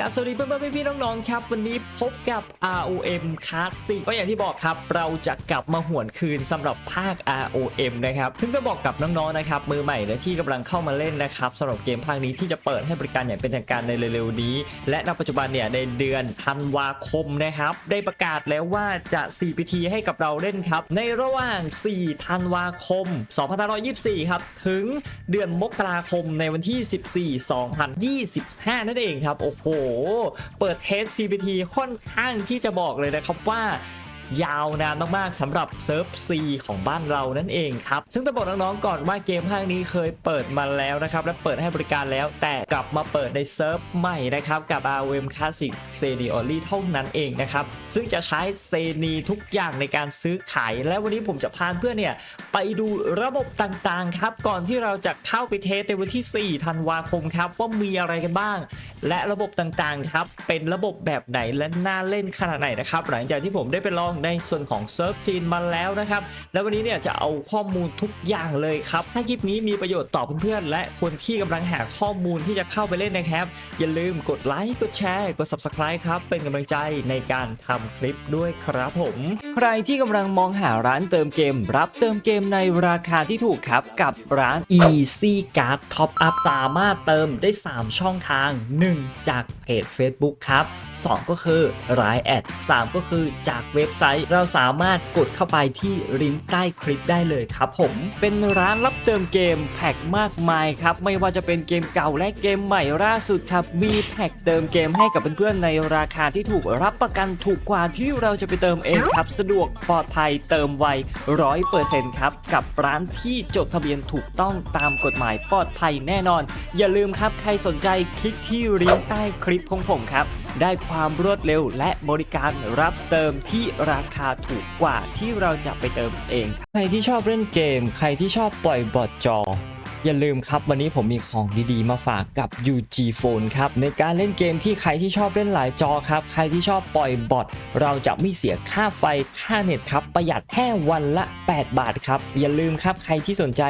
กับสวัสดีเพื่อนๆพี่ๆน้องๆครับ วันนี้พบกับ ROM Classic ก็อย่างที่บอกครับ เราจะกลับมาหวนคืนสำหรับภาค ROM นะครับ ซึ่งก็บอกกับน้องๆนะครับมือใหม่นะที่กำลังเข้ามาเล่นนะครับสำหรับเกมภาคนี้ที่จะเปิดให้บริการอย่างเป็นทางการในเร็วๆนี้ และณปัจจุบันเนี่ยในเดือนธันวาคมนะครับ ได้ประกาศแล้วว่าจะ CPT ให้กับเราเล่นครับ ในระหว่าง 4 ธันวาคม 2524 ครับถึงเดือนมกราคมในวันที่ 14 2025 นั่นเองครับโอ้โหเปิดเทส CPT ค่อนข้างที่จะบอกเลยนะครับว่า ยาวนานมากๆสำหรับเซิร์ฟ C ของบ้านเรานั่นเองครับ ซึ่งต้องบอกน้องๆก่อนว่าเกมภาคนี้เคยเปิดมาแล้วนะครับและเปิดให้บริการแล้ว แต่กลับมาเปิดในเซิร์ฟใหม่นะครับกับ ROM Classic s e n i Only เท่านั้นเองนะครับซึ่งจะใช้เซนีทุกอย่างในการซื้อขาย และวันนี้ผมจะพาเพื่อนเนี่ยไปดูระบบต่างๆครับก่อนที่เราจะเข้าไปเทสในวันที่ 4 ธันวาคมครับว่ามีอะไรกันบ้าง และระบบต่างๆครับเป็นระบบแบบไหนและน่าเล่นขนาดไหนนะครับหลังจากที่ผมได้ไปลองในส่วนของเซิร์ฟจีนมาแล้วนะครับ แล้ววันนี้เนี่ยจะเอาข้อมูลทุกอย่างเลยครับถ้าคลิปนี้มีประโยชน์ต่อเพื่อนๆและคนที่กำลังหาข้อมูลที่จะเข้าไปเล่นนะครับอย่าลืมกดไลค์กดแชร์กด subscribe ครับเป็นกำลังใจในการทำคลิปด้วยครับผม ใครที่กำลังมองหาร้านเติมเกม รับเติมเกมในราคาที่ถูกครับกับร้าน Easy Card Top Up สามารถเติมได้ 3 ช่องทาง 1 จากเพจ Facebook ครับ 2 ก็คือ Line แอด 3 ก็คือจากเว็บไซต์เราสามารถกดเข้าไปที่ลิงก์ใต้คลิปได้เลยครับผม เป็นร้านรับเติมเกมแพ็กมากมายครับ ไม่ว่าจะเป็นเกมเก่าและเกมใหม่ล่าสุดครับมีแพ็กเติมเกมให้กับเพื่อนๆในราคาที่ถูกรับประกันถูกกว่าที่เราจะไปเติมเองครับ สะดวกปลอดภัยเติมไวร้อยเปอร์เซ็นต์ครับกับร้านที่จดทะเบียนถูกต้องตามกฎหมายปลอดภัยแน่นอน อย่าลืมครับใครสนใจคลิกที่ลิงก์ใต้คลิปของผมครับ ได้ความรวดเร็วและบริการรับเติมที่ราราคาถูกกว่าที่เราจะไปเติมเองครับใครที่ชอบเล่นเกม ใครที่ชอบปล่อยบอทจอ อย่าลืมครับวันนี้ผมมีของดีๆ มาฝากกับ UG Phone ครับ ในการเล่นเกมที่ใครที่ชอบเล่นหลายจอครับ ใครที่ชอบปล่อยบอทเราจะไม่เสียค่าไฟค่าเน็ตครับ ประหยัดแค่วันละ 8 บาทครับ อย่าลืมครับใครที่สนใจ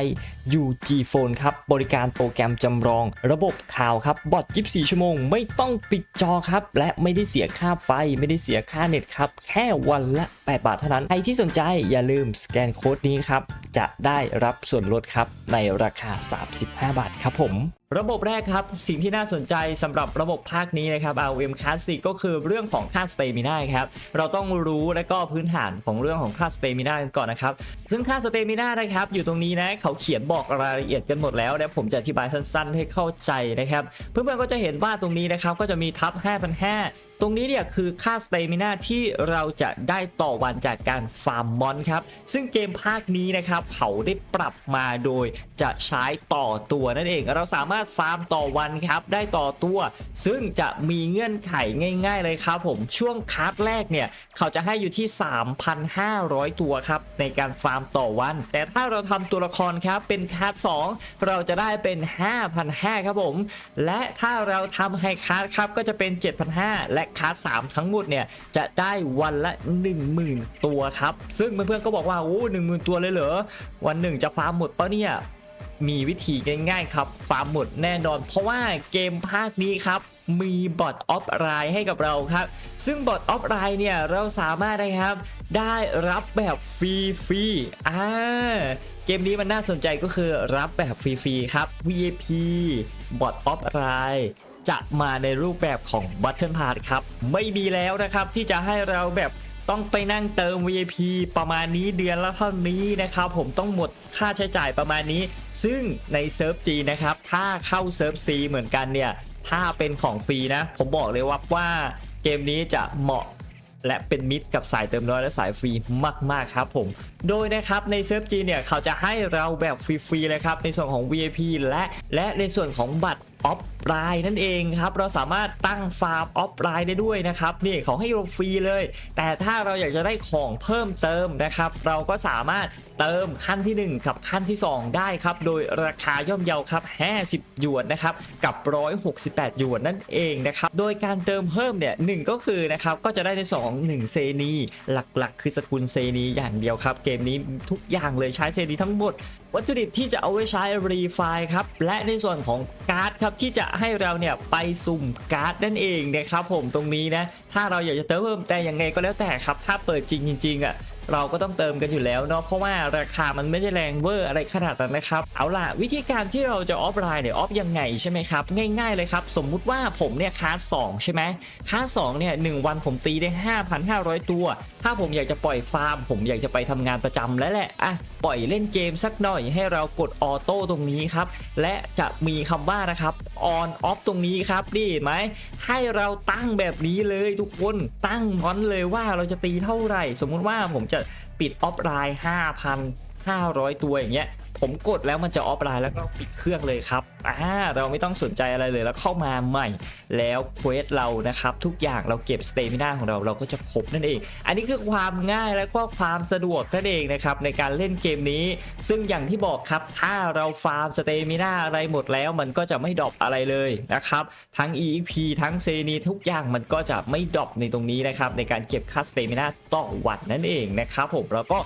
UG Phone ครับ บริการโปรแกรมจำลองระบบข่าวครับ บอท24 ชั่วโมง ไม่ต้องปิดจอครับ และไม่ได้เสียค่าไฟ ไม่ได้เสียค่าเน็ตครับ แค่วันละ 8 บาทเท่านั้น ใครที่สนใจอย่าลืมสแกนโค้ดนี้ครับ จะได้รับส่วนลดครับ ในราคา 35 บาทครับผม ระบบแรกครับ สิ่งที่น่าสนใจสำหรับระบบภาคนี้นะครับ ROM Classic ก็คือเรื่องของค่าสเตมิแนนครับ เราต้องรู้และก็พื้นฐานของเรื่องของค่า Stamina กันก่อนนะครับ ซึ่งค่าสเตมินานะครับ อยู่ตรงนี้นะเขาเขียนบอกรายละเอียดกันหมดแล้วนะผมจะอธิบายสั้นๆ ให้เข้าใจนะครับ เพื่อนๆก็จะเห็นว่าตรงนี้นะครับก็จะมีทับ5,500 ตรงนี้เนี่ยคือค่า Stamina ที่เราจะได้ต่อวันจากการฟาร์มมอนครับ ซึ่งเกมภาคนี้นะครับเขาได้ปรับมาโดยจะใช้ต่อตัวนั่นเอง เราสามารถฟาร์มต่อวันครับ ได้ต่อตัว ซึ่งจะมีเงื่อนไขง่าย ๆ เลยครับผมช่วงคัสแรกเนี่ย เขาจะให้อยู่ที่ 3,500 ตัวครับ ในการฟาร์มต่อวัน แต่ถ้าเราทำตัวละครครับเป็นคัส2เราจะได้เป็น 5,500 ครับผม และถ้าเราทำไฮคัสครับก็จะเป็น 7,500 และคัส3ทั้งหมดเนี่ยจะได้วันละ 10,000 ตัวครับ ซึ่งเพื่อนๆก็บอกว่าโอ้หนึ่งหมื่นตัวเลยเหรอ วันหนึ่งจะฟาร์มหมดปะเนี่ยมีวิธีง่ายๆครับ ฟาร์มหมดแน่นอน เพราะว่าเกมภาคนี้ครับมีบอทออฟไลน์ให้กับเราครับ ซึ่งบอทออฟไลน์เนี่ยเราสามารถนะครับ ได้รับแบบฟรีๆอ่าเกมนี้มันน่าสนใจก็คือรับแบบฟรีๆครับ VIP บอทออฟไลน์ จะมาในรูปแบบของ Button Pass ครับ ไม่มีแล้วนะครับที่จะให้เราแบบต้องไปนั่งเติม VIP ประมาณนี้เดือนละเท่านี้นะครับ ผมต้องหมดค่าใช้จ่ายประมาณนี้ ซึ่งในเซิร์ฟ G นะครับ ถ้าเข้าเซิร์ฟ C เหมือนกันเนี่ย ถ้าเป็นของฟรีนะ ผมบอกเลยว่าว่าเกมนี้จะเหมาะและเป็นมิตรกับสายเติมน้อยและสายฟรีมากๆครับผม โดยนะครับในเซิร์ฟจีเนี่ยเขาจะให้เราแบบฟรีๆเลยครับในส่วนของ VIP และและในส่วนของบัตร ออฟไลน์นั่นเองครับเราสามารถตั้งฟาร์มออฟไลน์ได้ด้วยนะครับนี่เขาให้เราฟรีเลย แต่ถ้าเราอยากจะได้ของเพิ่มเติมนะครับ เราก็สามารถเติมขั้นที่ 1 กับขั้นที่ 2 ได้ครับ โดยราคาย่อมเยาครับ50 หยวนนะครับกับ 168 หยวนนั่นเองนะครับโดยการเติมเพิ่มเนี่ยหนึ่งก็คือนะครับก็จะได้ใน2 1เซนีหลักๆ คือสกุลเซนีอย่างเดียวครับ เกมนี้ทุกอย่างเลยใช้เซนีทั้งหมด วัตถุดิบที่จะเอาไว้ใช้รีไฟล์ครับ และในส่วนของการ์ดครับที่จะให้เราเนี่ยไปสุ่มการ์ดนั่นเองนะครับผมตรงนี้นะ ถ้าเราอยากจะเติมเพิ่มแต่ยังไงก็แล้วแต่ครับ ถ้าเปิดจริงจริงๆอะ เราก็ต้องเติมกันอยู่แล้วเนาะเพราะว่าราคามันไม่ได้แรงเวอร์อะไรขนาดนั้นนะครับเอาล่ะวิธีการที่เราจะออฟไลน์เนี่ยออฟยังไงใช่ไหมครับง่ายๆเลยครับสมมุติว่าผมเนี่ยคลาสสองใช่ไหมคลาสสองเนี่ยหนึ่งวันผมตีได้ 5,500 ตัว ถ้าผมอยากจะปล่อยฟาร์ม ผมอยากจะไปทำงานประจำแล้วแหละอะปล่อยเล่นเกมสักหน่อยให้เรากดออโต้ตรงนี้ครับและจะมีคำว่านะครับออนออฟตรงนี้ครับนี่ไหมให้เราตั้งแบบนี้เลยทุกคนตั้งมอนเลยว่าเราจะตีเท่าไหร่ สมมุติว่าผมจะปิดออฟไลน์5,500 ตัวอย่างเงี้ย ผมกดแล้วมันจะออฟไลน์แล้วก็ปิดเครื่องเลยครับอ่าเราไม่ต้องสนใจอะไรเลยแล้วเข้ามาใหม่ แล้วเควสเรานะครับทุกอย่างเราเก็บสเตมินาของเราเราก็จะครบนั่นเอง อันนี้คือความง่ายและก็ความสะดวกนั่นเองนะครับในการเล่นเกมนี้ ซึ่งอย่างที่บอกครับถ้าเราฟาร์มสเตมินาอะไรหมดแล้ว มันก็จะไม่ดรอปอะไรเลยนะครับทั้ง EXP ทั้งเซนีทุกอย่างมันก็จะไม่ดรอปในตรงนี้นะครับในการเก็บค่าสเตมินาต่อวันนั่นเองนะครับผมแล้วก็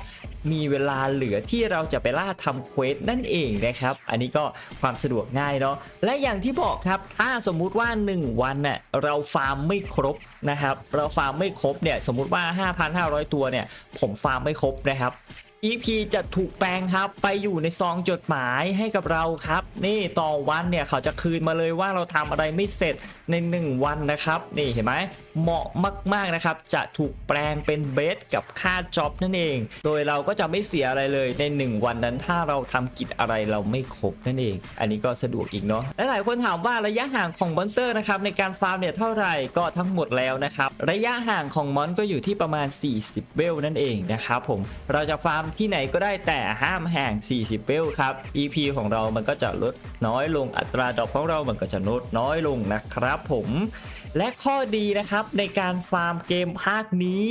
มีเวลาเหลือที่เราจะไปล่าทำควสนั่นเองนะครับ อันนี้ก็ความสะดวกง่ายเนาะและอย่างที่บอกครับ ถ้าสมมุติว่า 1 วันเน่ะเราฟาร์มไม่ครบนะครับ เราฟาร์มไม่ครบเนี่ยสมมุติว่า 5,500 ตัวเนี่ย ผมฟาร์มไม่ครบนะครับ EP จะถูกแปลงครับไปอยู่ในซองจดหมายให้กับเราครับ นี่ต่อวันเนี่ยเขาจะคืนมาเลยว่าเราทำอะไรไม่เสร็จใน 1 วันนะครับ นี่เห็นไหม เหมาะมากๆนะครับ จะถูกแปลงเป็นเบสกับค่าจ็อบนั่นเอง โดยเราก็จะไม่เสียอะไรเลยใน 1 วันนั้นถ้าเราทำกิจอะไรเราไม่ครบนั่นเอง อันนี้ก็สะดวกอีกเนาะและหลายคนถามว่าระยะห่างของมอนเตอร์นะครับในการฟาร์มเนี่ยเท่าไหร่ก็ทั้งหมดแล้วนะครับระยะห่างของมอนก็อยู่ที่ประมาณ 40 เวลนั่นเองนะครับผมเราจะฟาร์มที่ไหนก็ได้แต่ห้ามห่าง 40 เวลครับ EP ของเรามันก็จะลดน้อยลงอัตราดอกของเรามันก็จะลดน้อยลงนะครับผมและข้อดีนะครับในการฟาร์มเกมภาคนี้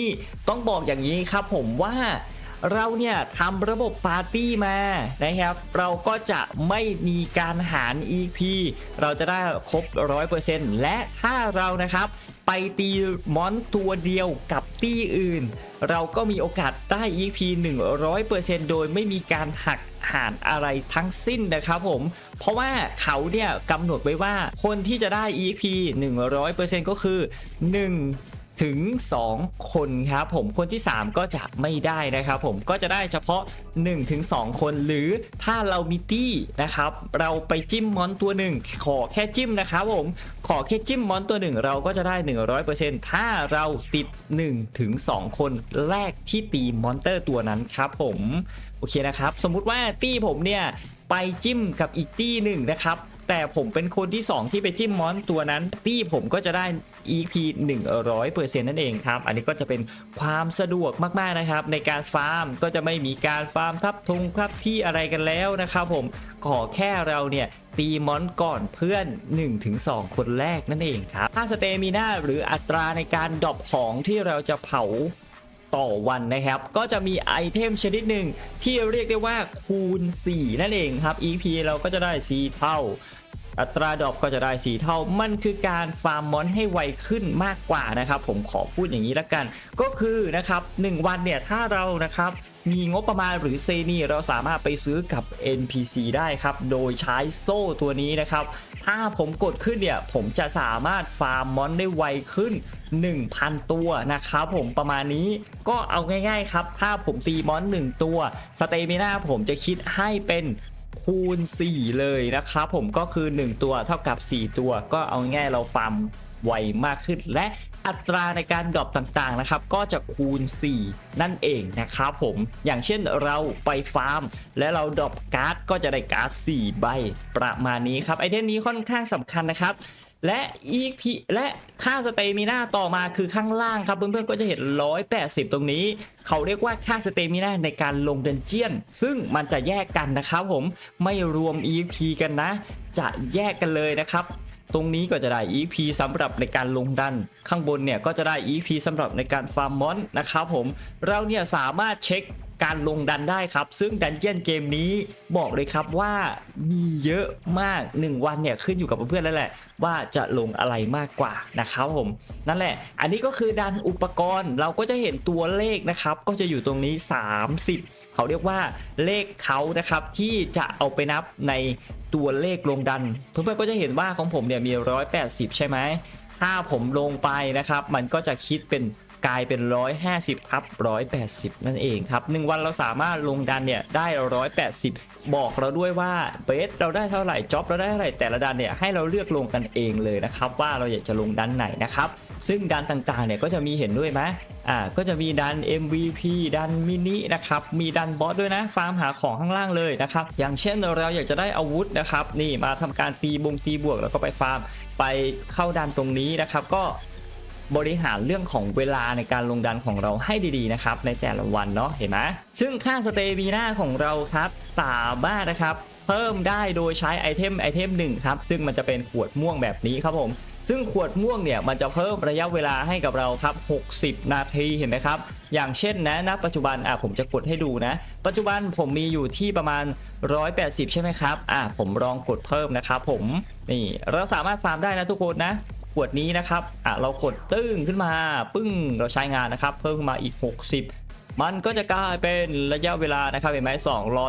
ต้องบอกอย่างนี้ครับผมว่า เราเนี่ยทำระบบปาร์ตี้มานะครับ เราก็จะไม่มีการหาร EP เราจะได้ครบ 100%และถ้าเรานะครับไปตีมอนตัวเดียวกับตี้อื่น เราก็มีโอกาสได้ EP 100%โดยไม่มีการหักหารอะไรทั้งสิ้นนะครับผม เพราะว่าเขาเนี่ยกำหนดไว้ว่าคนที่จะได้ EP 100%ก็คือ 1 ถึง 2 คนครับผมคนที่ 3 ก็จะไม่ได้นะครับผมก็จะได้เฉพาะ1ถึง2คน หรือถ้าเรามีตี้นะครับ เราไปจิ้มมอนตัวหนึ่งขอแค่จิ้มนะครับผมขอแค่จิ้มมอนตัวหนึ่งเราก็จะได้ 100%ถ้าเราติด1ถึง2คนแรกที่ตีมอนเตอร์ตัวนั้นครับผมโอเคนะครับ สมมุติว่าตี้ผมเนี่ยไปจิ้มกับอีกตี้หนึ่งนะครับ แต่ผมเป็นคนที่ 2 ที่ไปจิ้มมอนตัวนั้นตี้ผมก็จะได้ EP 100%นั่นเองครับ อันนี้ก็จะเป็นความสะดวกมากๆนะครับ ในการฟาร์มก็จะไม่มีการฟาร์มทับทงทับที่อะไรกันแล้วนะครับผมขอแค่เราเนี่ยตีมอนก่อนเพื่อน 1-2 คนแรกนั่นเองครับถ้าสเตมิน่าหรืออัตราในการดรอปของที่เราจะเผา ต่อวันนะครับ ก็จะมีไอเทมชนิดหนึ่งที่เรียกได้ว่าคูณ 4 นั่นเองครับ EP เราก็จะได้ 4 เท่า อัตราดอปก็จะได้ 4 เท่า มันคือการฟาร์มมอนให้ไวขึ้นมากกว่านะครับ ผมขอพูดอย่างนี้ละกัน ก็คือนะครับ 1 วันเนี่ยถ้าเรานะครับมีงบประมาณหรือเซนีเราสามารถไปซื้อกับ NPC ได้ครับ โดยใช้โซ่ตัวนี้นะครับ ถ้าผมกดขึ้นเนี่ย ผมจะสามารถฟาร์มมอนได้ไวขึ้น 1,000 ตัวนะครับผมประมาณนี้ก็เอาง่ายๆครับถ้าผมตีมอน 1 ตัวสเตมิน่าผมจะคิดให้เป็นคูณ 4 เลยนะครับผมก็คือ 1 ตัวเท่ากับ 4 ตัว ก็เอาง่ายเราฟาร์มไวมากขึ้น และอัตราในการดรอปต่างๆนะครับ ก็จะคูณ 4 นั่นเองนะครับผมอย่างเช่นเราไปฟาร์ม และเราดรอปการ์ดก็จะได้การ์ด 4 ใบประมาณนี้ครับไอเทมนี้ค่อนข้างสำคัญนะครับ และ EP และค่าสเตมิน่าต่อมาคือข้างล่างครับเพื่อนๆก็จะเห็น 180 ตรงนี้ เขาเรียกว่าค่าสเตมิน่าในการลงเดนเจียน ซึ่งมันจะแยกกันนะครับผมไม่รวม EP กันนะ จะแยกกันเลยนะครับตรงนี้ก็จะได้ EP สำหรับในการลงดัน ข้างบนเนี่ยก็จะได้ EP สำหรับในการฟาร์มมอนนะครับผม เราเนี่ยสามารถเช็ค การลงดันได้ครับ ซึ่งดันเจียนเกมนี้บอกเลยครับว่ามีเยอะมาก 1 วันเนี่ยขึ้นอยู่กับเพื่อนๆแล้วแหละ ว่าจะลงอะไรมากกว่านะครับผม นั่นแหละ อันนี้ก็คือดันอุปกรณ์เราก็จะเห็นตัวเลขนะครับ ก็จะอยู่ตรงนี้ 30 เขาเรียกว่าเลขเขานะครับที่จะเอาไปนับในตัวเลขลงดัน เพื่อนๆก็จะเห็นว่าของผมเนี่ยมี 180 ใช่ไหมถ้าผมลงไปนะครับ มันก็จะคิดเป็น กลายเป็น 150ทับ180 นั่นเองครับ 1 วันเราสามารถลงดันเนี่ยได้ 180 บอกเราด้วยว่าเบสเราได้เท่าไหร่จ็อบเราได้เท่าไหร่แต่ละดันเนี่ยให้เราเลือกลงกันเองเลยนะครับ ว่าเราอยากจะลงดันไหนนะครับ ซึ่งดันต่างๆเนี่ยก็จะมีเห็นด้วยไหมอ่าก็จะมีดัน MVP ดันมินินะครับ มีดันบอสด้วยนะ ฟาร์มหาของข้างล่างเลยนะครับ อย่างเช่นเราอยากจะได้อาวุธนะครับ นี่มาทำการตีบงตีบวกแล้วก็ไปฟาร์มไปเข้าดันตรงนี้นะครับ ก็ บริหารเรื่องของเวลาในการลงดันของเราให้ดีๆนะครับในแต่ละวันเนาะเห็นไหมซึ่งค่าสเตมีนาของเราครับสามารถนะครับเพิ่มได้โดยใช้ไอเทมไอเทมหนึ่งครับซึ่งมันจะเป็นขวดม่วงแบบนี้ครับผมซึ่งขวดม่วงเนี่ยมันจะเพิ่มระยะเวลาให้กับเราครับ 60 นาทีเห็นไหมครับ อย่างเช่นนะณปัจจุบันอะผมจะกดให้ดูนะ ปัจจุบันผมมีอยู่ที่ประมาณ 180 ใช่ไหมครับอะผมลองกดเพิ่มนะครับผมนี่เราสามารถฟาร์มได้นะทุกคนนะ ขวดนี้นะครับอะเรากดตึ้งขึ้นมา ปึ้งเราใช้งานนะครับ เพิ่มขึ้นมาอีก 60 มันก็จะกลายเป็นระยะเวลานะครับเห็นไหม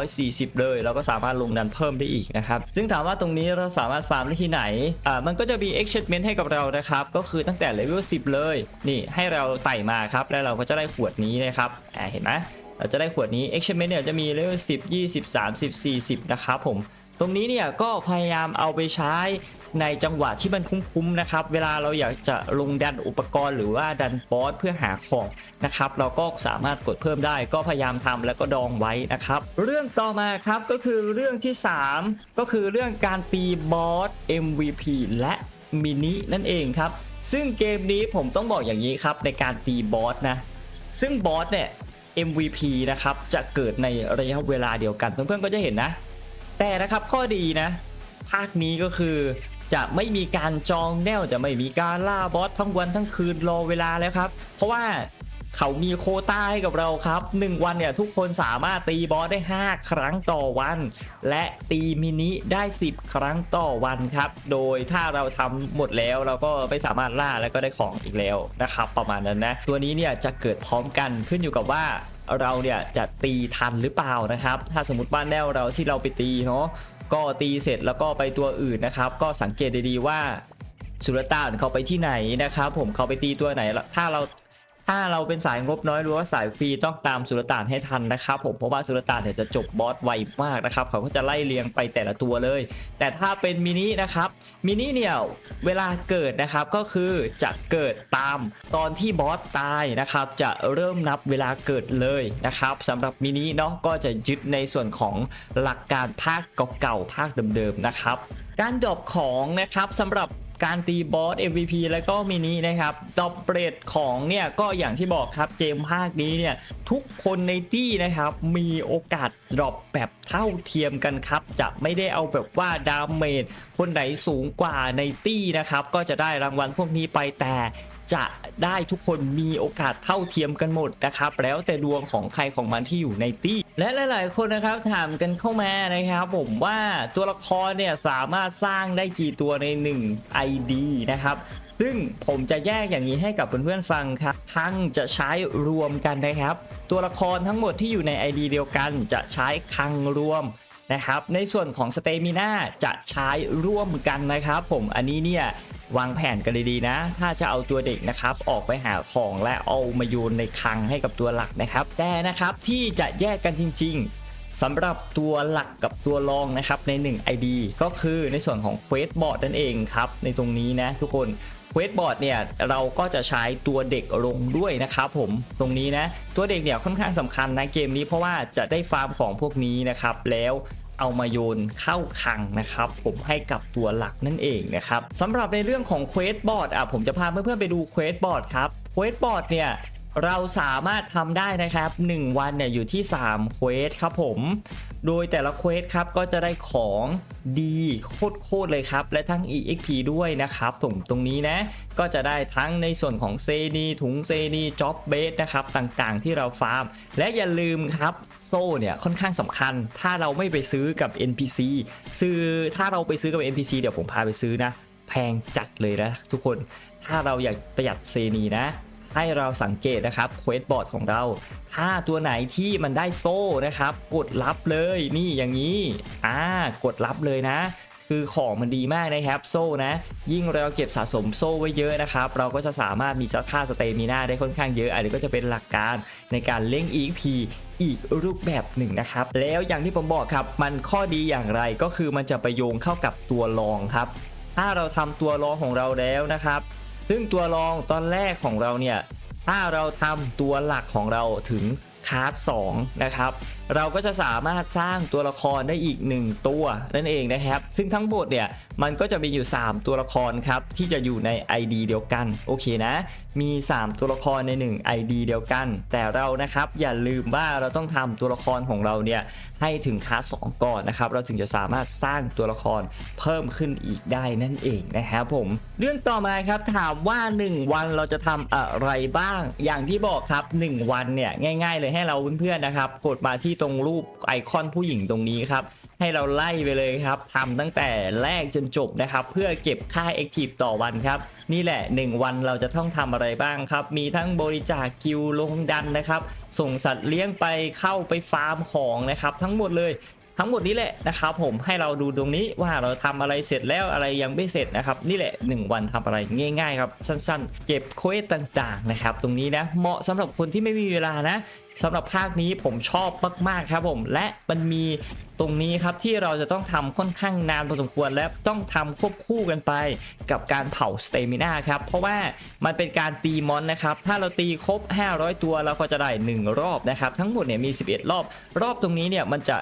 240 เลย เราก็สามารถลงดันเพิ่มได้อีกนะครับ ซึ่งถามว่าตรงนี้เราสามารถฟาร์มได้ที่ไหนอ่ามันก็จะมี excitement ให้กับเรานะครับ ก็คือตั้งแต่เลเวล10 เลย นี่ให้เราไต่มาครับ แล้วเราก็จะได้ขวดนี้นะครับอ่าเห็นไหมเราจะได้ขวดนี้ excitement เนี่ยจะมีเลเวล10 20 30 40 นะครับผมตรงนี้เนี่ยก็พยายามเอาไปใช้ ในจังหวะที่มันคุ้มๆนะครับ เวลาเราอยากจะลงดันอุปกรณ์หรือว่าดันบอสเพื่อหาของนะครับ เราก็สามารถกดเพิ่มได้ก็พยายามทำแล้วก็ดองไว้นะครับ เรื่องต่อมาครับก็คือเรื่องที่ 3 ก็คือเรื่องการตีบอส MVP และมินินั่นเองครับ ซึ่งเกมนี้ผมต้องบอกอย่างนี้ครับในการตีบอสนะ ซึ่งบอสเนี่ย MVP นะครับ จะเกิดในระยะเวลาเดียวกัน เพื่อนๆก็จะเห็นนะ แต่นะครับข้อดีนะ ภาคนี้ก็คือ จะไม่มีการจองแนวจะไม่มีการล่าบอสทั้งวันทั้งคืนรอเวลาแล้วครับ เพราะว่าเขามีโคต้าให้กับเราครับ 1 วันเนี่ยทุกคนสามารถตีบอสได้ 5 ครั้งต่อวัน และตีมินิได้ 10 ครั้งต่อวันครับ โดยถ้าเราทำหมดแล้วเราก็ไม่สามารถล่าแล้วก็ได้ของอีกแล้วนะครับ ประมาณนั้นนะ ตัวนี้เนี่ยจะเกิดพร้อมกันขึ้นอยู่กับว่าเราเนี่ยจะตีทันหรือเปล่านะครับ ถ้าสมมติว่าแนวเราที่เราไปตีเนาะ ก็ตีเสร็จแล้วก็ไปตัวอื่นนะครับ ก็สังเกตดีๆว่าสุลต่านเขาไปที่ไหนนะครับ ผมเขาไปตีตัวไหนล้วถ้าเรา ถ้าเราเป็นสายงบน้อยหรือว่าสายฟรีต้องตามสุลต่านให้ทันนะครับผมเพราะว่าสุลต่านเนี่ยจะจบบอสไวมากนะครับเขาก็จะไล่เรียงไปแต่ละตัวเลย แต่ถ้าเป็นมินินะครับมินิเนี่ยเวลาเกิดนะครับก็คือจะเกิดตามตอนที่บอสตายนะครับจะเริ่มนับเวลาเกิดเลยนะครับสำหรับมินิเนาะก็จะยึดในส่วนของหลักการภาคเก่าๆภาคเดิมๆนะครับการดรอปของนะครับสำหรับ การตีบอส MVP แล้วก็มินินะครับดอปเรทของเนี่ยก็อย่างที่บอกครับเกมภาคนี้เนี่ยทุกคนในตี้นะครับมีโอกาสดรอปแบบเท่าเทียมกันครับ จะไม่ได้เอาแบบว่าดาเมจคนไหนสูงกว่าในตี้นะครับ ก็จะได้รางวัลพวกนี้ไปแต่จะได้ทุกคนมีโอกาสเท่าเทียมกันหมดนะครับ แล้วแต่ดวงของใครของมันที่อยู่ในตี้ และหลาย ๆ คนนะครับถามกันเข้ามานะครับผมว่าตัวละครเนี่ยสามารถสร้างได้กี่ตัวใน 1 ID นะครับซึ่งผมจะแยกอย่างนี้ให้กับเพื่อนๆฟังครับทั้งจะใช้รวมกันนะครับ ตัวละครทั้งหมดที่อยู่ใน ID เดียวกันจะใช้คังรวม นะครับ ในส่วนของสเตมิน่าจะใช้ร่วมกันนะครับ ผมอันนี้เนี่ยวางแผนกันดีๆนะ ถ้าจะเอาตัวเด็กนะครับ ออกไปหาของและเอามาโยนในคลังให้กับตัวหลักนะครับ แต่นะครับที่จะแยกกันจริง ๆสำหรับตัวหลักกับตัวรองนะครับใน 1 ID ก็คือในส่วนของเควสบอร์ดนั่นเองครับ ในตรงนี้นะทุกคน วสบอร์ดเนี่ยเราก็จะใช้ตัวเด็กลงด้วยนะครับผมตรงนี้นะตัวเด็กเนี่ยค่อนข้างสำคัญนะเกมนี้เพราะว่าจะได้ฟาร์มของพวกนี้นะครับแล้วเอามาโยนเข้าคังนะครับ ผมให้กับตัวหลักนั่นเองนะครับสำหรับในเรื่องของเควสบอร์ดอะผมจะพาเพื่อนๆไปดูเควสบอร์ดครับเควสบอร์ดเนี่ยเราสามารถทำได้นะครับ 1 วันเนี่ยอยู่ที่3เควสครับผม โดยแต่ละเควสครับก็จะได้ของดีโคตรๆเลยครับ และทั้ง EXP ด้วยนะครับตรงตรงนี้นะก็จะได้ทั้งในส่วนของเซนีถุงเซนีจ็อบเบสนะครับต่างๆที่เราฟาร์ม และอย่าลืมครับโซ่เนี่ยค่อนข้างสำคัญ ถ้าเราไม่ไปซื้อกับ NPC ซื้อถ้าเราไปซื้อกับ NPC เดี๋ยวผมพาไปซื้อนะ แพงจัดเลยนะทุกคนถ้าเราอยากประหยัดเซนีนะ ให้เราสังเกตนะครับเควสบอร์ดของเรา ถ้าตัวไหนที่มันได้โซ่นะครับ กดรับเลยนี่อย่างนี้อ่ากดรับเลยนะคือของมันดีมากนะครับโซ่นะ ยิ่งเราเก็บสะสมโซ่ไว้เยอะนะครับ เราก็จะสามารถมีค่าสเตมิน่าได้ค่อนข้างเยอะ อันนี้ก็จะเป็นหลักการในการเล่ง EXP อีกรูปแบบหนึ่งนะครับ แล้วอย่างที่ผมบอกครับ มันข้อดีอย่างไรก็คือมันจะไปโยงเข้ากับตัวรองครับ ถ้าเราทำตัวรองของเราแล้วนะครับ ซึ่งตัวรองตอนแรกของเราเนี่ยถ้าเราทำตัวหลักของเราถึงคาร์ด2นะครับ เราก็จะสามารถสร้างตัวละครได้อีก 1 ตัวนั่นเองนะครับ ซึ่งทั้งหมดเนี่ยมันก็จะมีอยู่ 3 ตัวละครครับที่จะอยู่ใน ID เดียวกันโอเคนะ มี 3 ตัวละครใน 1 ID เดียวกัน แต่เรานะครับอย่าลืมว่าเราต้องทำตัวละครของเราเนี่ยให้ถึงคาร์ด2ก่อนนะครับเราถึงจะสามารถสร้างตัวละครเพิ่มขึ้นอีกได้นั่นเองนะครับผมเรื่องต่อมาครับถามว่า 1 วันเราจะทำอะไรบ้าง อย่างที่บอกครับ 1 วันเนี่ยง่าย ๆ เลยให้เราเพื่อนๆนะครับกดมาที่ตรงรูปไอคอนผู้หญิงตรงนี้ครับ ให้เราไล่ไปเลยครับทำตั้งแต่แรกจนจบนะครับ เพื่อเก็บค่า Active ต่อวันครับ นี่แหละ 1 วันเราจะต้องทำอะไรบ้างครับ มีทั้งบริจาคกิวลงดันนะครับ ส่งสัตว์เลี้ยงไปเข้าไปฟาร์มของนะครับ ทั้งหมดเลยทั้งหมดนี้แหละนะครับผมให้เราดูตรงนี้ว่าเราทำอะไรเสร็จแล้วอะไรยังไม่เสร็จนะครับนี่แหละ 1 วันทำอะไรง่าย ๆ ครับ สั้นๆ เก็บเควสต่างๆนะครับตรงนี้นะเหมาะสำหรับคนที่ไม่มีเวลานะ สำหรับภาคนี้ผมชอบมากๆครับผมและมันมีตรงนี้ครับที่เราจะต้องทำค่อนข้างนานพอสมควรและต้องทำควบคู่กันไปกับการเผาสเตมินาครับเพราะว่ามันเป็นการตีมอนนะครับถ้าเราตีครบ 500 ตัวเราก็จะได้ 1 รอบนะครับทั้งหมดเนี่ยมี 11 รอบ รอบตรงนี้เนี่ยมันจะ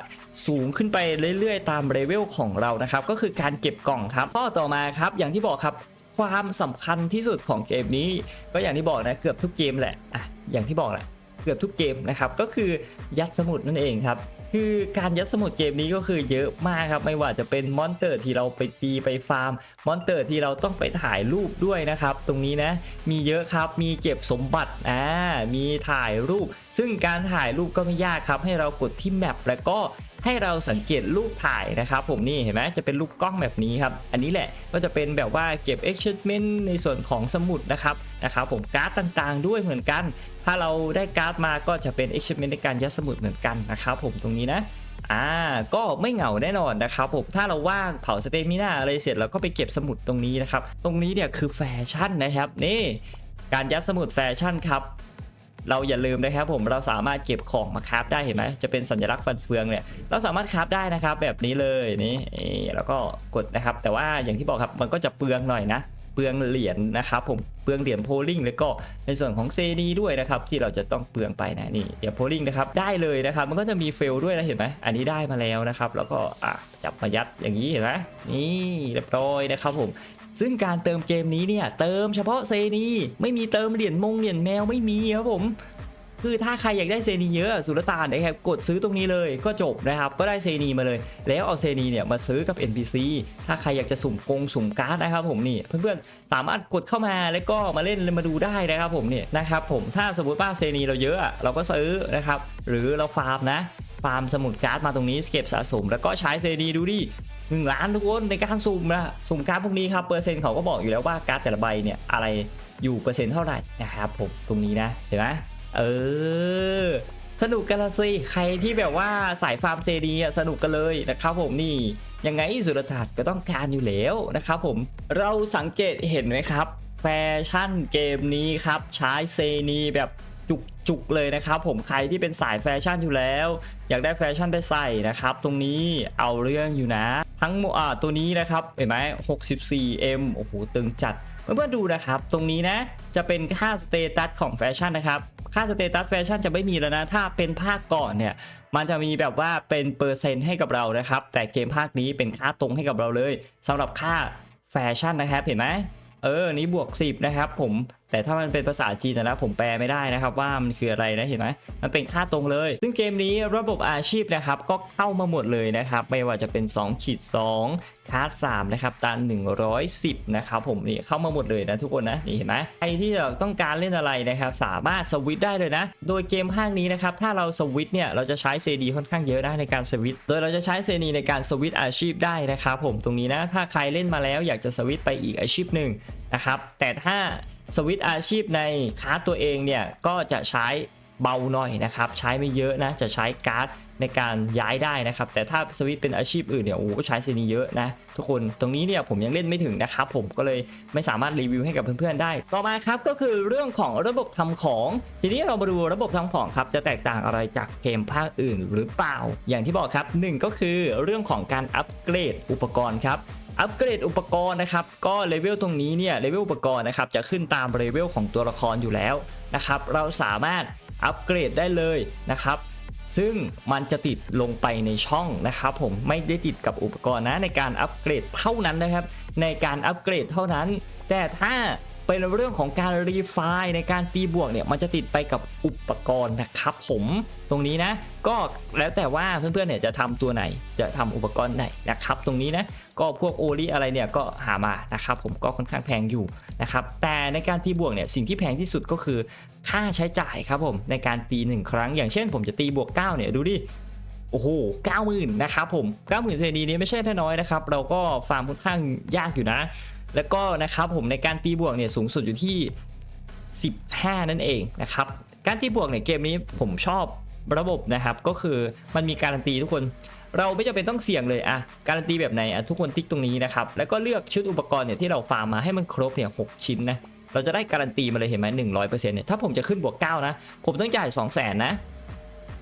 สูงขึ้นไปเรื่อยๆ ตามเลเวลของเรานะครับก็คือการเก็บกล่องครับข้อต่อมาครับอย่างที่บอกครับความสำคัญที่สุดของเกมนี้ ก็อย่างที่บอกนะเกือบทุกเกมแหละอะอย่างที่บอกแหละ เกือบทุกเกมนะครับก็คือยัดสมุดนั่นเองครับคือการยัดสมุดเกมนี้ก็คือเยอะมากครับไม่ว่าจะเป็นมอนเตอร์ที่เราไปตีไปฟาร์ม มอนเตอร์ที่เราต้องไปถ่ายรูปด้วยนะครับ ตรงนี้นะมีเยอะครับมีเก็บสมบัติอ่ามีถ่ายรูป ซึ่งการถ่ายรูปก็ไม่ยากครับ ให้เรากดที่แมปแล้วก็ ให้เราสังเกตรูปถ่ายนะครับผมนี่เห็นไหมจะเป็นรูปกล้องแบบนี้ครับ อันนี้แหละก็จะเป็นแบบว่าเก็บ achievement ในส่วนของสมุดนะครับนะครับผมการ์ดต่างๆ ด้วยเหมือนกัน ถ้าเราได้การ์ดมาก็จะเป็น achievement ในการยัดสมุดเหมือนกันนะครับผมตรงนี้นะอ่าก็ไม่เหงาแน่นอนนะครับผมถ้าเราว่างเผาสเตมิน่าอะไรเสร็จเราก็ไปเก็บสมุดตรงนี้นะครับ ตรงนี้เนี่ยคือแฟชั่นนะครับนี่การยัดสมุดแฟชั่นครับ เราอย่าลืมนะครับผมเราสามารถเก็บของมาคราฟได้เห็นไหมจะเป็นสัญลักษณ์ฟันเฟืองเนี่ยเราสามารถคราฟได้นะครับแบบนี้เลยนี่แล้วก็กดนะครับ แต่ว่าอย่างที่บอกครับมันก็จะเปลืองหน่อยนะเปลืองเหรียญนะครับผมเปลืองเหรียญโพลิงแล้วก็ในส่วนของเซนีด้วยนะครับที่เราจะต้องเปลืองไปนะนี่เหรียญโพลิงนะครับได้เลยนะครับมันก็จะมีเฟลด้วยนะเห็นไหมอันนี้ได้มาแล้วนะครับแล้วก็อะจับมายัดอย่างนี้เห็นไหมนี่เรียบร้อยนะครับผม ซึ่งการเติมเกมนี้เนี่ยเติมเฉพาะเซนีไม่มีเติมเหรียญมงเหรียญแมวไม่มีครับผมคือถ้าใครอยากได้เซนีเยอะสุลต่านนะครับกดซื้อตรงนี้เลยก็จบนะครับ ก็ได้เซนีมาเลย แล้วเอาเซนีเนี่ยมาซื้อกับ NPC ถ้าใครอยากจะสุ่มกงสุ่มการ์ดนะครับผมนี่เพื่อนๆสามารถกดเข้ามาแล้วก็มาเล่นมาดูได้นะครับผมเนี่ยนะครับผมถ้าสมมติว่าเซนีเราเยอะอะเราก็ซื้อนะครับหรือเราฟาร์มนะฟาร์มสมุดการ์ดมาตรงนี้เก็บสะสม แล้วก็ใช้เซนีดูดิ หนึ่งล้านทุกคนในการสุ่มนะสุ่มการ์ดพวกนี้ครับเปอร์เซ็นต์เขาก็บอกอยู่แล้วว่าการ์ดแต่ละใบเนี่ยอะไรอยู่เปอร์เซ็นต์เท่าไหร่นะครับผมตรงนี้นะเห็นไหมเออสนุกกันละสิใครที่แบบว่าสายฟาร์มเซดีอะสนุกกันเลยนะครับผมนี่ยังไงสุรถัดก็ต้องการอยู่แล้วนะครับผมเราสังเกตเห็นไหมครับ แฟชั่นเกมนี้ครับใช้เซนีแบบ จุกเลยนะครับผมใครที่เป็นสายแฟชั่นอยู่แล้ว อยากได้แฟชั่นไปใส่นะครับ ตรงนี้เอาเรื่องอยู่นะ ทั้งอ่าตัวนี้นะครับเห็นไหม 64M โอ้โหตึงจัดเพื่อนๆดูนะครับ ตรงนี้นะจะเป็นค่าสเตตัสของแฟชั่นนะครับ ค่าสเตตัสแฟชั่นจะไม่มีแล้วนะ ถ้าเป็นภาคก่อนเนี่ยมันจะมีแบบว่าเป็นเปอร์เซ็นต์ให้กับเรานะครับ แต่เกมภาคนี้เป็นค่าตรงให้กับเราเลยสำหรับค่าแฟชั่นนะครับเห็นไหมเออนี้บวก 10 นะครับ ผมแต่ถ้ามันเป็นภาษาจีนนะผมแปลไม่ได้นะครับว่ามันคืออะไรนะเห็นไหมมันเป็นค่าตรงเลย ซึ่งเกมนี้ระบบอาชีพนะครับก็เข้ามาหมดเลยนะครับไม่ว่าจะเป็น2ขีด2คาร์ด3นะครับตัน110นะครับผมนี่เข้ามาหมดเลยนะทุกคนนะนี่เห็นไหมใครที่ต้องการเล่นอะไรนะครับสามารถสวิตได้เลยนะ โดยเกมภาคนี้นะครับถ้าเราสวิตเนี่ยเราจะใช้เซดีค่อนข้างเยอะนะในการสวิตโดยเราจะใช้เซนีในการสวิตอาชีพได้นะครับผมตรงนี้นะถ้าใครเล่นมาแล้วอยากจะสวิตไปอีกอาชีพหนึ่งนะครับแต่ถ้า สวิตอาชีพในคาร์ดตัวเองเนี่ย ก็จะใช้เบาหน่อยนะครับ ใช้ไม่เยอะนะ จะใช้การ์ดในการย้ายได้นะครับ แต่ถ้าสวิตเป็นอาชีพอื่นเนี่ยโอ้โหก็ใช้เซนีเยอะนะ ทุกคนตรงนี้เนี่ยผมยังเล่นไม่ถึงนะครับ ผมก็เลยไม่สามารถรีวิวให้กับเพื่อนๆได้ ต่อมาครับก็คือเรื่องของระบบทำของ ทีนี้เรามาดูระบบทำของครับจะแตกต่างอะไรจากเกมภาคอื่นหรือเปล่า อย่างที่บอกครับหนึ่งก็คือเรื่องของการอัปเกรดอุปกรณ์ครับ อัปเกรดอุปกรณ์นะครับก็เลเวลตรงนี้เนี่ยเลเวลอุปกรณ์นะครับจะขึ้นตามเลเวลของตัวละครอยู่แล้วนะครับเราสามารถอัปเกรดได้เลยนะครับ ซึ่งมันจะติดลงไปในช่องนะครับ ผมไม่ได้ติดกับอุปกรณ์นะในการอัปเกรดเท่านั้นนะครับ ในการอัปเกรดเท่านั้น แต่ถ้าเป็นเรื่องของการรีไฟล์ในการตีบวกเนี่ยมันจะติดไปกับอุปกรณ์นะครับผมตรงนี้นะ ก็แล้วแต่ว่าเพื่อนๆเนี่ยจะทำตัวไหน จะทำอุปกรณ์ไหนนะครับ ตรงนี้นะ ก็พวกโอลิอะไรเนี่ยก็หามานะครับผมก็ค่อนข้างแพงอยู่นะครับแต่ในการตีบวกเนี่ยสิ่งที่แพงที่สุดก็คือค่าใช้จ่ายครับผมในการตีหนึ่งครั้ง อย่างเช่น ผมจะตีบวก 9 เนี่ยดูดิโอ้โหเก้าหมื่นนะครับผมเก้าหมื่นเซนีนี้ไม่ใช่น้อยนะครับ เราก็ฟาร์มค่อนข้างยากอยู่นะ แล้วก็นะครับผมในการตีบวกเนี่ยสูงสุดอยู่ที่ 15 นั่นเองนะครับ การตีบวกเนี่ยเกมนี้ผมชอบระบบนะครับ ก็คือมันมีการันตีทุกคน เราไม่จำเป็นต้องเสี่ยงเลยอะการันตีแบบไหนอะทุกคนติ๊กตรงนี้นะครับแล้วก็เลือกชุดอุปกรณ์เนี่ยที่เราฟาร์มมาให้มันครบเนี่ยหกชิ้นนะเราจะได้การันตีมาเลยเห็นไหมหนึ่งร้อยเปอร์เซ็นต์เนี่ยถ้าผมจะขึ้นบวกเก้านะ ผมต้องจ่ายสองแสนนะ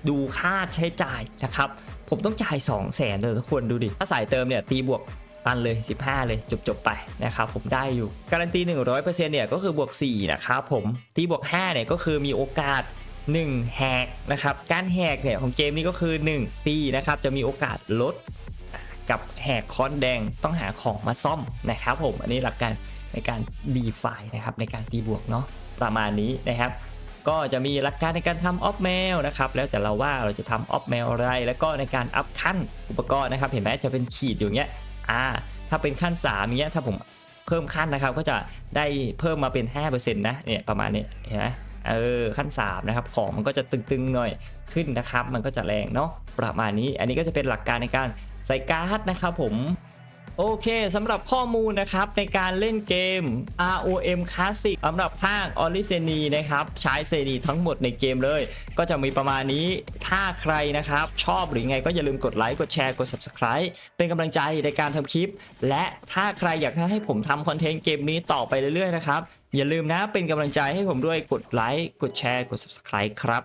ดูค่าใช้จ่ายนะครับ ผมต้องจ่าย2 0 0แสนเลยทุกคนดูดิ ถ้าสายเติมเนี่ยตีบวกตันเลย 15 เลยจบๆไปนะครับผมได้อยู่ การันตี 100%เนี่ยก็คือบวก 4 นะครับผมตีบวก 5 เนี่ยก็คือมีโอกาส 1แหกนะครับการแหกเนี่ยของเกมนี้ก็คือ 1 ปีนะครับจะมีโอกาสลดกับแหกคอนแดงต้องหาของมาซ่อมนะครับผมอันนี้หลักการในการดีไฟนะครับในการตีบวกเนาะประมาณนี้นะครับ ก็จะมีหลักการในการทำออฟเมลนะครับแล้วแต่เราว่าเราจะทำออฟเมลอะไร แล้วก็ในการอัพขั้นอุปกรณ์นะครับ เห็นไหมจะเป็นขีดอยู่เงี้ยอ่าถ้าเป็นขั้น3เงี้ยถ้าผมเพิ่มขั้นนะครับก็จะได้เพิ่มมาเป็น 5%นะเนี่ยประมาณนี้เห็นไหม เออขั้น3นะครับของมันก็จะตึงๆหน่อยขึ้นนะครับ มันก็จะแรงเนาะประมาณนี้ อันนี้ก็จะเป็นหลักการในการใส่การ์ดนะครับผม โอเคสำหรับข้อมูลนะครับในการเล่นเกม ROM Classic สำหรับภาค o r i s e n i นะครับใช้เซนีทั้งหมดในเกมเลย ก็จะมีประมาณนี้ถ้าใครนะครับชอบหรือไงก็อย่าลืมกดไลค์กดแชร์กด Subscribe เป็นกำลังใจในการทำคลิป และถ้าใครอยากให้ผมทำคอนเทนต์เกมนี้ต่อไปเรื่อยๆนะครับอย่าลืมนะเป็นกำลังใจให้ผมด้วยกดไลค์กดแชร์กด Subscribe ครับ